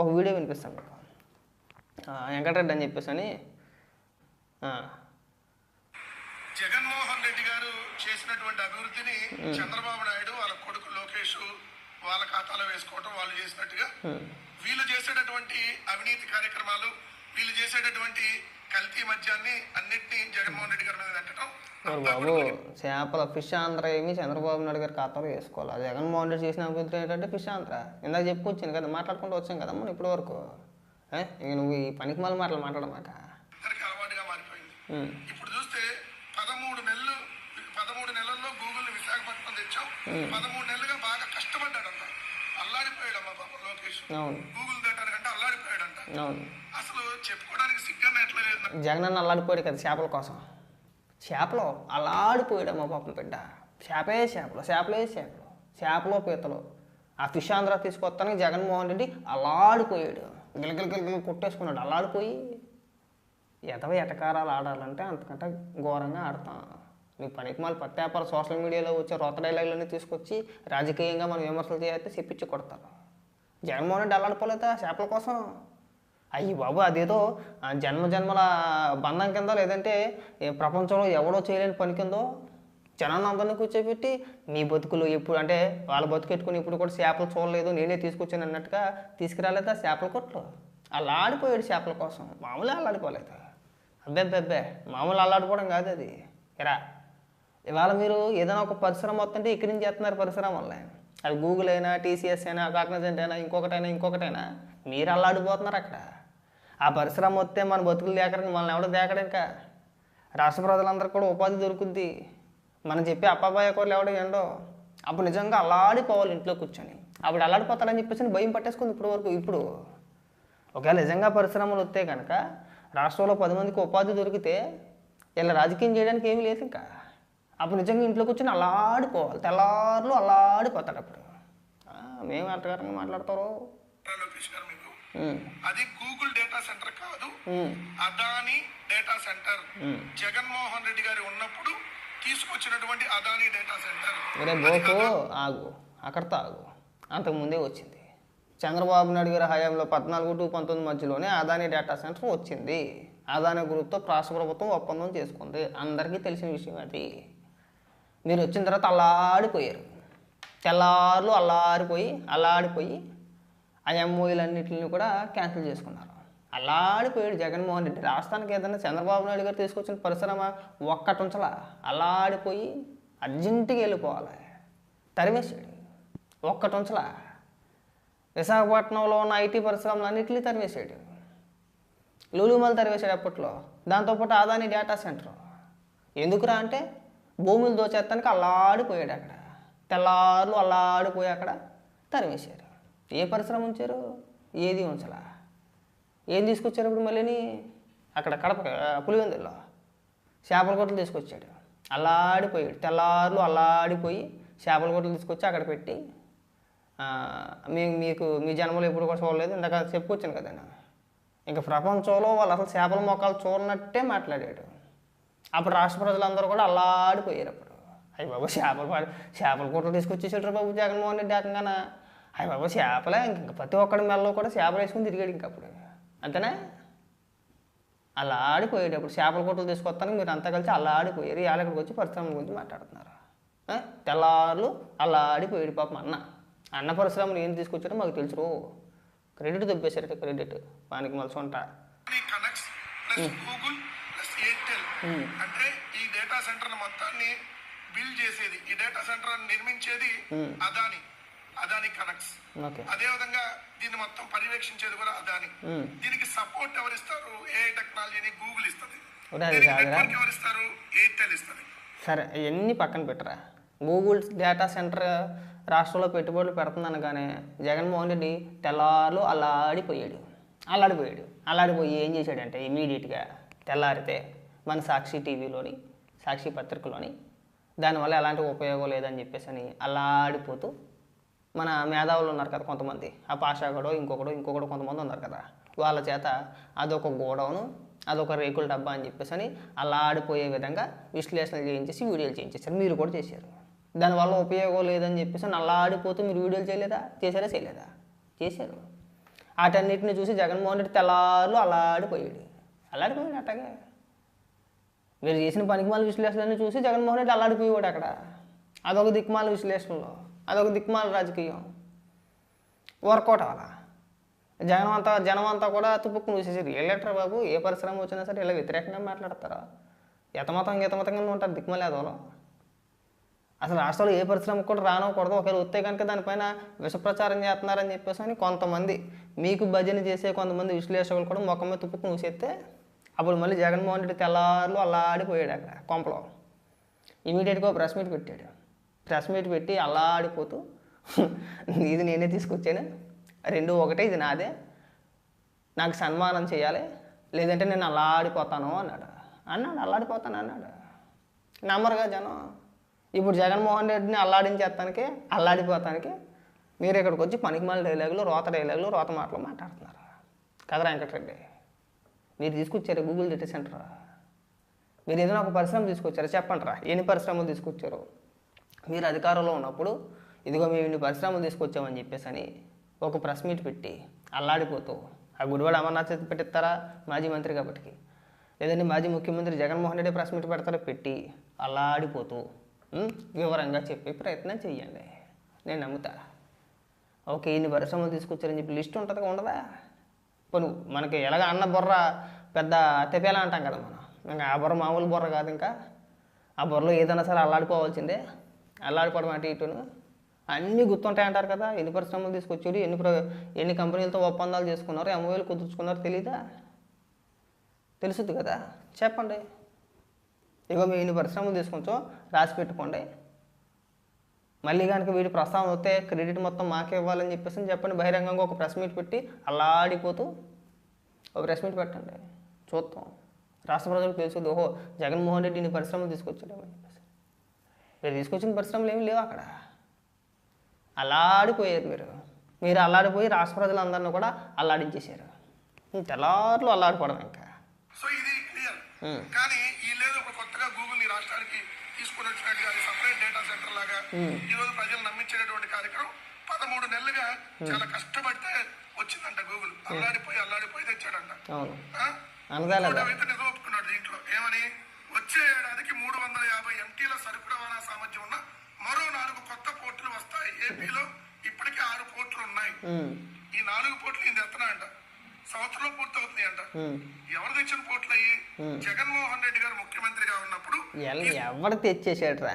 ఒక వీడియో వినిపిస్తాను. మీకు వెంకటరెడ్డి అని చెప్పేసి అని జగన్మోహన్ రెడ్డి గారు చేసినటువంటి అభివృద్ధిని చంద్రబాబు నాయుడు వాళ్ళ కొడుకు లోకేష్ వాళ్ళ ఖాతాలో వేసుకోవటం వాళ్ళు చేసినట్టుగా వీళ్ళు చేసేటటువంటి అవినీతి కార్యక్రమాలు వీళ్ళు చేసేటటువంటి కల్తీ మద్యాన్ని అన్నిటినీ జగన్మోహన్ రెడ్డి గారి మీద పెట్టడం బాబు చేపల ఫిష్ ఆంధ్ర ఏమి చంద్రబాబు నాయుడు గారి ఖాతాలో వేసుకోవాలి. అది జగన్మోహన్ రెడ్డి చేసిన అభివృద్ధి ఏంటంటే ఫిష్ ఆంధ్ర ఇందాక చెప్పుకొచ్చాను కదా మాట్లాడుకుంటూ వచ్చాం కదా మనం ఇప్పటి వరకు? ఇంక నువ్వు ఈ పనికి మళ్ళీ మాటలు మాట్లాడమాక అలవాటుగా మారిపోయింది. ఇప్పుడు చూస్తే పదమూడు నెలలు పదమూడు నెలల్లో గూగుల్ విశాఖపట్నం తెచ్చాం. పదమూడు నెలలుగా బాగా కష్టపడ్డాడంట. అల్లాడిపోయాడమ్మ పాపం లోకేష్. అవును. గూగుల్ అల్లాడిపోయాడంట. జగన్ అన్న అల్లాడిపోయాడు కదా చేపల కోసం. చేపలు అల్లాడిపోయాడు మా పాపం బిడ్డ. చేపే చేపలు చేపలే చేపలు చేపలో పీతలు. ఆ ఫిష్ ఆంధ్ర తీసుకొస్తానికి జగన్మోహన్ రెడ్డి అల్లాడిపోయాడు. గిలగిల గిలగిల కొట్టేసుకున్నాడు అల్లాడిపోయి. ఎదవ ఎటకారాలు ఆడాలంటే అంతకంటే ఘోరంగా ఆడతాం. నీ పనికి మళ్ళీ పత్తేపాలు సోషల్ మీడియాలో వచ్చే రొత్త డైలాగులన్నీ తీసుకొచ్చి రాజకీయంగా మనం విమర్శలు చేస్తే చెప్పించి కొడతారు. జగన్మోహన్ రెడ్డి అల్లాడిపోలేదా చేపల కోసం? అయ్యి బాబు అదేదో జన్మ జన్మల బంధం కింద లేదంటే ప్రపంచంలో ఎవడో చేయలేని పని కిందో జనాన్ని అందరినీ కూర్చోబెట్టి నీ బతుకులు ఎప్పుడు అంటే వాళ్ళ బతుకెట్టుకుని ఇప్పుడు కూడా చేపలు చూడలేదు నేనే తీసుకొచ్చాను అన్నట్టుగా తీసుకురాలేదా చేపల కొట్లు? అలా ఆడిపోయాడు చేపల కోసం. మామూలు అల్లాడుకోలేదు అబ్బే అబ్బే మామూలు అల్లాడుకోవడం కాదు అది. ఎరా ఇవాళ మీరు ఏదైనా ఒక పరిశ్రమ వస్తుంటే ఇక్కడి నుంచి చేస్తున్నారు పరిశ్రమ వల్ల. అది గూగుల్ అయినా టీసీఎస్ అయినా కాగ్నజెంట్ అయినా ఇంకొకటైనా ఇంకొకటైనా మీరు అల్లాడిపోతున్నారు అక్కడ. ఆ పరిశ్రమ వస్తే మన బతుకులు దేకడానికి మనల్ని ఎవడో దేకడానిక రాష్ట్ర ప్రజలందరికీ కూడా ఉపాధి దొరుకుద్ది. మనం చెప్పి అప్పాబాయ కూరలు ఎవడో ఎండో అప్పుడు నిజంగా అల్లాడిపోవాలి ఇంట్లో కూర్చొని. అప్పుడు అల్లాడిపోతాడని చెప్పేసి భయం పట్టేసుకుంది ఇప్పుడు వరకు ఇప్పుడు ఒకవేళ నిజంగా పరిశ్రమలు వస్తే కనుక రాష్ట్రంలో పది మందికి ఉపాధి దొరికితే ఇలా రాజకీయం చేయడానికి ఏమీ లేదు ఇంకా. అప్పుడు నిజంగా ఇంట్లో కూర్చొని అల్లాడిపోవాలి. తెల్లారులు అల్లాడిపోతాడు అప్పుడు. మేము అట్టగారంగా మాట్లాడతారు? అది గూగుల్ డేటా సెంటర్ కాదు. Adani data centre. Jaganmohan Reddy garu ఉన్నప్పుడు తీసుకొచ్చినటువంటి అదాని డేటా సెంటర్ బోకు ఆగు. అక్కడితో ఆగు. అంతకుముందే వచ్చింది. చంద్రబాబు నాయుడు గారి హయాంలో పద్నాలుగు టు పంతొమ్మిది మధ్యలోనే అదాని డేటా సెంటర్ వచ్చింది. అదాని గ్రూప్తో రాష్ట్ర ప్రభుత్వం ఒప్పందం చేసుకుంది. అందరికీ తెలిసిన విషయం అది. మీరు వచ్చిన తర్వాత అల్లాడిపోయారు. తెల్లార్లు అల్లాడిపోయి అల్లాడిపోయి ఆ ఎంఓఈలన్నింటిని కూడా క్యాన్సిల్ చేసుకున్నారు. అల్లాడిపోయాడు జగన్మోహన్ రెడ్డి. రాష్ట్రానికి ఏదైనా చంద్రబాబు నాయుడు గారు తీసుకొచ్చిన పరిశ్రమ ఒక్కటి ఉంచలా అల్లాడిపోయి అర్జెంటుగా వెళ్ళిపోవాలి. తరిమేశాడు. ఒక్కటి ఉంచలా విశాఖపట్నంలో ఉన్న ఐటీ పరిశ్రమలన్నింటినీ తరిమేశాడు. లూలుమల్ తరివేశాడు అప్పట్లో. దాంతోపాటు ఆదాని డేటా సెంటర్. ఎందుకురా అంటే భూములు దోచేస్తానికి అల్లాడిపోయాడు అక్కడ. తెల్లారులు అల్లాడిపోయి అక్కడ తరివేశారు ఏ పరిశ్రమ ఉంచారు? ఏది ఉంచలా? ఏం తీసుకొచ్చారు ఇప్పుడు మళ్ళీని? అక్కడ కడప పులివెందుల్లో. చేపల కొట్టలు తీసుకొచ్చాడు. అల్లాడిపోయాడు. తెల్లార్లు అల్లాడిపోయి చేపల కొట్టలు తీసుకొచ్చి అక్కడ పెట్టి ఆ, మీ మీకు మీ జన్మలో ఎప్పుడు కూడా చూడలేదు. ఇందాక చెప్పుకొచ్చాను కదా నేను. ఇంకా ప్రపంచంలో వాళ్ళు అసలు చేపల మొక్కలు చూడనట్టే మాట్లాడాడు. అప్పుడు రాష్ట్ర ప్రజలందరూ కూడా అల్లాడిపోయారు అప్పుడు. అయ్యి బాబు చేపలు చేపల గుట్టలు తీసుకొచ్చేసాడు బాబు జగన్మోహన్ రెడ్డి ఏకంగా అయ్యి బాబు చేపలే ఇంక ప్రతి ఒక్కడి మెల్లో కూడా చేపలు వేసుకుని తిరిగాడు ఇంక అప్పుడు. అంతేనా? అలా ఆడిపోయాడు అప్పుడు చేపల కొట్టలు తీసుకొస్తానికి మీరు అంతా కలిసి అలా ఆడిపోయారు. ఇక్కడికి వచ్చి పరిశ్రమల గురించి మాట్లాడుతున్నారు? తెల్లార్లు అలా ఆడిపోయాడు పాపం అన్న. అన్న పరిశ్రమలు ఏం తీసుకొచ్చారో మాకు తెలుసు క్రెడిట్ దొబ్బేశారట క్రెడిట్. వానికి మలిసి ఉంటా connects plus Google plus Airtel అంటే ఈ డేటా సెంటర్ మొత్తాన్ని బిల్డ్ చేసేది. ఈ డేటా సెంటర్ నిర్మించేది అదాని అదాని కనెక్ట్స్ అదే విధంగా దీన్ని మొత్తం పర్యవేక్షించేది కూడా అదాని మ్మ్. దీనికి సపోర్ట్ ఎవరు ఇస్తారు? ఏ టెక్నాలజీని గూగుల్ ఇస్తుంది. ఎవరు ఇస్తారు? ఎయిర్టెల్ సరే అవన్నీ పక్కన పెట్టరా? గూగుల్ డేటా సెంటర్ రాష్ట్రంలో పెట్టుబడులు పెడుతుందనగానే జగన్మోహన్ రెడ్డి తెల్లార్లు అల్లాడిపోయాడు. అల్లాడిపోయాడు. అల్లాడిపోయి ఏం చేశాడంటే ఇమీడియట్గా తెల్లారితే మన సాక్షి టీవీలోని సాక్షి పత్రికలోని దానివల్ల ఎలాంటి ఉపయోగం లేదని చెప్పేసి అని అల్లాడిపోతూ మన మేధావులు ఉన్నారు కదా కొంతమంది. ఆ పాషాగడో ఇంకొకడు ఇంకొకడు కొంతమంది ఉన్నారు కదా. వాళ్ళ చేత అదొక గోడౌను అదొక రేకుల డబ్బా అని చెప్పేసి అని అలా ఆడిపోయే విధంగా విశ్లేషణలు చేయించేసి వీడియోలు చేయించేసారు మీరు కూడా చేశారు. దానివల్ల ఉపయోగం లేదని చెప్పేసి అలా ఆడిపోతే మీరు వీడియోలు చేయలేదా? చేశారా? చేయలేదా? చేశారు. వాటన్నిటిని చూసి జగన్మోహన్ రెడ్డి తెల్లారులు అలాడిపోయాడు అల్లాడిపోయాడు అట్టగే. మీరు చేసిన పనికిమాల విశ్లేషణని చూసి జగన్మోహన్ రెడ్డి అల్లాడిపోయాడు అక్కడ. అదొక దిక్కుమాల విశ్లేషణలో. అదొక దిక్మాల రాజకీయం. వర్కౌట్ అవ్వాలా? జనం అంతా జనం అంతా కూడా తుప్పుకు చూసేసారు ఏ లెటర్ బాబు? ఏ పరిశ్రమ వచ్చినా సరే ఇలా వ్యతిరేకంగా మాట్లాడతారా? యతమతం గీతమతంగా ఉంటారు దిక్కుమలే అసలు రాష్ట్రంలో ఏ పరిశ్రమ కూడా రానకూడదు ఒకవేళ వస్తే కనుక దానిపైన విషప్రచారం చేస్తున్నారని చెప్పేసి అని కొంతమంది మీకు భజన చేసే కొంతమంది విశ్లేషకులు కూడా ముఖం మీద తుప్పుకు మూసేస్తే అప్పుడు మళ్ళీ జగన్మోహన్ రెడ్డి తెల్లారులు అల్లాడిపోయాడు అక్కడ కొంపలో. ఇమీడియట్గా ప్రెస్ మీట్ పెట్టాడు. స్ట్రెస్ మీట్ పెట్టి అల్లాడిపోతూ ఇది నేనే తీసుకొచ్చాను రెండు ఒకటే ఇది నాదే నాకు సన్మానం చేయాలి లేదంటే నేను అల్లాడిపోతాను అన్నాడు. అన్నాడు అల్లాడిపోతాను అన్నాడు. నమ్మరుగా జనం ఇప్పుడు జగన్మోహన్ రెడ్డిని అల్లాడించేస్తానికి అల్లాడిపోతానికి మీరు ఇక్కడికి వచ్చి పనికిమాల డైలాగులు రోత డైలాగులు రోత మాటలు మాట్లాడుతున్నారు. కదా వెంకటరెడ్డి? మీరు తీసుకొచ్చారు గూగుల్ డేటా సెంటర్ మీరు ఏదైనా ఒక పరిశ్రమ తీసుకొచ్చారు? చెప్పండి రా ఎన్ని పరిశ్రమలు తీసుకొచ్చారు? మీరు అధికారంలో ఉన్నప్పుడు ఇదిగో మేము ఇన్ని పరిశ్రమలు తీసుకొచ్చామని చెప్పేసి అని ఒక ప్రెస్ మీట్ పెట్టి అల్లాడిపోతూ ఆ గుడివాడ అమర్నాథ్ చేతి పెట్టిస్తారా? మాజీ మంత్రి కాబట్టికి లేదంటే మాజీ ముఖ్యమంత్రి జగన్మోహన్ రెడ్డి ప్రెస్ మీట్ పెడతారా పెట్టి అల్లాడిపోతూ వివరంగా చెప్పే ప్రయత్నం చేయండి నేను నమ్ముతా. ఓకే ఇన్ని పరిశ్రమలు తీసుకొచ్చారని చెప్పి లిస్ట్ ఉంటుంది ఉండదా? పోను మనకి ఎలాగ అన్న బుర్ర పెద్ద తెపేలా అంటాం కదా మనం. ఇంకా ఆ బుర్ర మామూలు బుర్ర కాదు ఇంకా. ఆ బుర్రలో ఏదైనా సరే అల్లాడిపోవాల్సిందే. అల్లాడిపోవడం అటు ఇటును. అన్నీ గుర్తుంటాయి అంటారు కదా ఎన్ని పరిశ్రమలు తీసుకొచ్చారు ఎన్ని ప్ర ఎన్ని కంపెనీలతో ఒప్పందాలు చేసుకున్నారు ఎంఓఏలు కుదుర్చుకున్నారు తెలీదా? తెలుసుద్ది కదా. చెప్పండి. ఇగో మేము ఎన్ని పరిశ్రమలు తీసుకొచ్చో రాసి పెట్టుకోండి. మళ్ళీ కనుక వీడి ప్రస్తావన వస్తే క్రెడిట్ మొత్తం మాకే ఇవ్వాలని చెప్పేసి చెప్పండి. బహిరంగంగా ఒక ప్రెస్ మీట్ పెట్టి అల్లాడిపోతూ ఒక ప్రెస్ మీట్ పెట్టండి. చూద్దాం. రాష్ట్ర ప్రజలకు తెలుసు ఓహో జగన్మోహన్ రెడ్డి ఇన్ని పరిశ్రమలు తీసుకొచ్చాడు చెప్పేసి. మీరు తీసుకొచ్చిన పరిశ్రమలు ఏమి లేవు అక్కడ. అల్లాడిపోయారు మీరు. మీరు అల్లాడిపోయి రాష్ట్ర ప్రజలందరినీ కూడా అల్లాడించేశారు. తెల్లారులు అల్లాడిపోవడం ఇంకా. సో ఇది క్లియర్. కానీ ఒక కొత్తగా గూగుల్ ఈ రాష్ట్రానికి తీసుకుని వచ్చినట్టుగా సపరేట్ డేటా సెంటర్ లాగా ఈ రోజు ప్రజలు నమ్మించేటటువంటి కార్యక్రమం పదమూడు నెలలుగా చాలా కష్టపడితే వచ్చిందంట గూగుల్ అల్లాడిపోయి అల్లాడిపోయి తెచ్చాడంట. అవును. ఎవరు తెచ్చిన పోర్టులు అయ్యి జగన్మోహన్ రెడ్డి గారు ముఖ్యమంత్రిగా ఉన్నప్పుడు ఎవరు తెచ్చేసాడురా?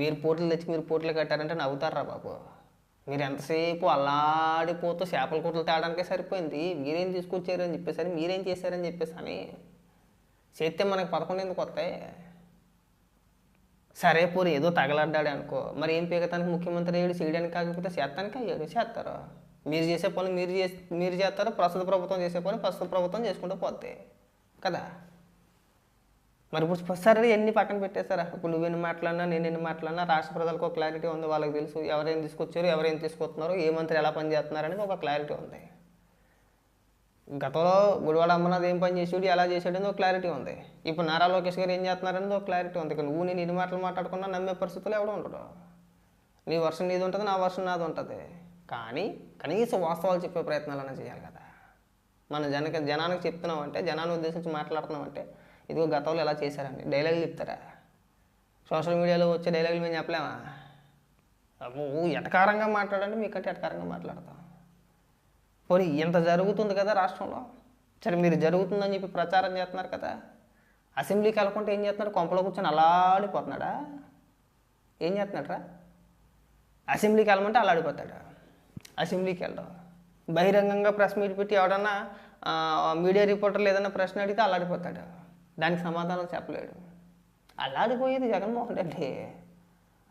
మీరు పోట్లు తెచ్చి మీరు పోట్లు కట్టారంటే నవ్వుతారా బాబు. మీరు ఎంతసేపు అల్లాడిపోతూ చేపల కూరలు తేడానికే సరిపోయింది. మీరేం తీసుకొచ్చారు అని చెప్పేసి అని మీరేం చేశారని చెప్పేసి అని చేస్తే మనకి పదకొండు ఎందుకు వస్తాయి? సరే పోరు ఏదో తగలడ్డాడు అనుకో. మరి ఏం పీకతానికి ముఖ్యమంత్రి అయ్యాడు? చేయడానికి కాకపోతే చేస్తానికి అయ్యాడు. చేస్తారు. మీరు చేసే పనులు మీరు చేసి మీరు చేస్తారు ప్రస్తుత ప్రభుత్వం చేసే పని ప్రస్తుత ప్రభుత్వం చేసుకుంటూ పోతాయి కదా? మరి ఇప్పుడు సరే ఎన్ని పక్కన పెట్టేస్తారా ఇప్పుడు నువ్వెన్ని మాట్లాడినా నేను ఎన్ని మాట్లాడినా రాష్ట్ర ప్రజలకు ఒక క్లారిటీ ఉంది వాళ్ళకి తెలుసు ఎవరేం తీసుకొచ్చారు ఎవరేం తీసుకొస్తున్నారు ఏ మంత్రి ఎలా పనిచేస్తున్నారని ఒక క్లారిటీ ఉంది. గతంలో గుడివాడ అమ్మనాథ్ ఏం పని చేసాడు ఎలా చేసాడని ఒక క్లారిటీ ఉంది. ఇప్పుడు నారా లోకేష్ గారు ఏం చేస్తున్నారని ఒక క్లారిటీ ఉంది. ఇక నువ్వు నేను ఎన్ని మాటలు మాట్లాడుకున్నా నమ్మే పరిస్థితులు ఎవడో ఉండడు. నీ వర్షం నీది ఉంటుంది నా వర్షం నాది ఉంటుంది. కానీ కనీసం వాస్తవాలు చెప్పే ప్రయత్నాలన్నా చేయాలి కదా. మన జన జనానికి చెప్తున్నామంటే జనాన్ని ఉద్దేశించి మాట్లాడుతున్నామంటే ఇదిగో గతంలో ఎలా చేశారండి. డైలాగులు చెప్తారా? సోషల్ మీడియాలో వచ్చే డైలాగులు మేము చెప్పలేమా? అబ్బో ఎటకారంగా మాట్లాడండి మీకంటే ఎటకారంగా మాట్లాడతాం. పోనీ ఇంత జరుగుతుంది కదా రాష్ట్రంలో? సరే మీరు జరుగుతుందని చెప్పి ప్రచారం చేస్తున్నారు కదా. అసెంబ్లీకి వెళ్ళకుండా ఏం చేస్తున్నాడు? కొంపలో కూర్చొని అలాడిపోతున్నాడా ఏం చేస్తున్నాడు రా అసెంబ్లీకి వెళ్ళమంటే అలాడిపోతాడు అసెంబ్లీకి వెళ్ళడం బహిరంగంగా ప్రెస్ మీట్ పెట్టి ఎవడన్నా మీడియా రిపోర్టర్లు ఏదైనా ప్రశ్న అడిగితే అల్లాడిపోతాడు. దానికి సమాధానం చెప్పలేడు. అల్లాడిపోయేది జగన్మోహన్ రెడ్డి.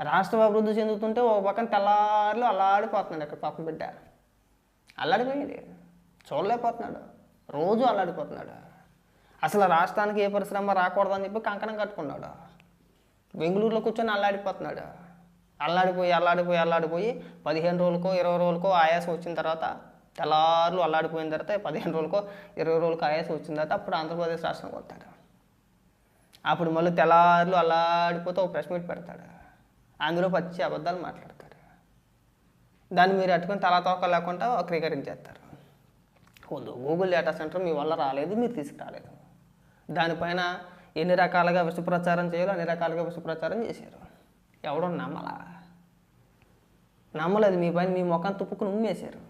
రాష్ట్రం అభివృద్ధి చెందుతుంటే ఒక పక్కన తెల్లారులు అల్లాడిపోతున్నాడు అక్కడ పాపం బిడ్డ. అల్లాడిపోయేది. చూడలేకపోతున్నాడు. రోజు అల్లాడిపోతున్నాడు. అసలు రాష్ట్రానికి ఏ పరిశ్రమ రాకూడదని చెప్పి కంకణం కట్టుకున్నాడు. బెంగళూరులో కూర్చొని అల్లాడిపోతున్నాడు. అల్లాడిపోయి అల్లాడిపోయి అల్లాడిపోయి పదిహేను రోజులకో ఇరవై రోజులకో ఆయాసం వచ్చిన తర్వాత తెల్లారులు అల్లాడిపోయిన తర్వాత పదిహేను రోజులకో ఇరవై రోజులకో ఆయాసం వచ్చిన తర్వాత అప్పుడు ఆంధ్రప్రదేశ్ రాష్ట్రం కొడతాడు అప్పుడు మళ్ళీ తెల్లారులు అల్లాడిపోతే ఒక ప్రెస్ మీట్ పెడతాడు. అందులో పచ్చి అబద్ధాలు మాట్లాడతాడు దాన్ని మీరు అట్టుకొని తలా తోక లేకుండా వక్రీకరించేస్తారు. వద్దు గూగుల్ డేటా సెంటర్ మీ వల్ల రాలేదు మీరు తీసుకురాలేదు. దానిపైన ఎన్ని రకాలుగా విషప్రచారం చేయాలో అన్ని రకాలుగా విషప్రచారం చేశారు. ఎవడో నమ్మలా. నమ్మలేదు మీ పని మీ ముఖం తుప్పుకుని ఉమ్మేశారు.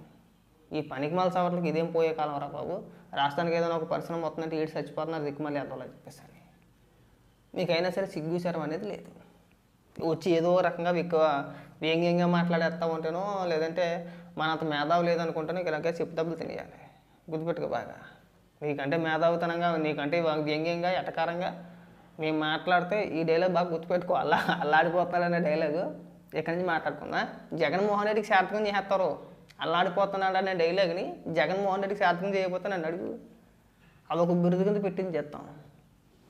ఈ పనికి మాల సవర్లకు ఇదేం పోయే కాలం రా బాబు? రాష్ట్రానికి ఏదైనా ఒక పరిశ్రమ వస్తుందంటే ఏడు చచ్చిపోతున్నారు దిక్కుమల్లి అర్థంలో చెప్పేసాను మీకైనా సరే సిగ్గుచారం అనేది లేదు. వచ్చి ఏదో రకంగా ఎక్కువ వ్యంగ్యంగా మాట్లాడేస్తా ఉంటేనో లేదంటే మనంత మేధావు లేదనుకుంటేనో ఇలాగే చెప్పు దెబ్బలు తినేయాలి గుర్తుపెట్టుకో బాగా. నీకంటే మేధావుతనంగా నీకంటే వ్యంగ్యంగా ఎటకారంగా మేము మాట్లాడితే ఈ డైలాగ్ బాగా గుర్తుపెట్టుకో. అల్లా అల్లాడిపోతాడనే డైలాగు ఇక్కడి నుంచి మాట్లాడుకుందా? జగన్మోహన్ రెడ్డికి సార్థకం చేస్తారు అల్లాడిపోతున్నాడు అనే డైలాగ్ని జగన్మోహన్ రెడ్డికి సార్థకం చేయకపోతే నన్ను అడుగు. అదొక బిరుదు కింద పెట్టింది చేస్తాం.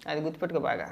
అది గుర్తుపెట్టుకో బాగా.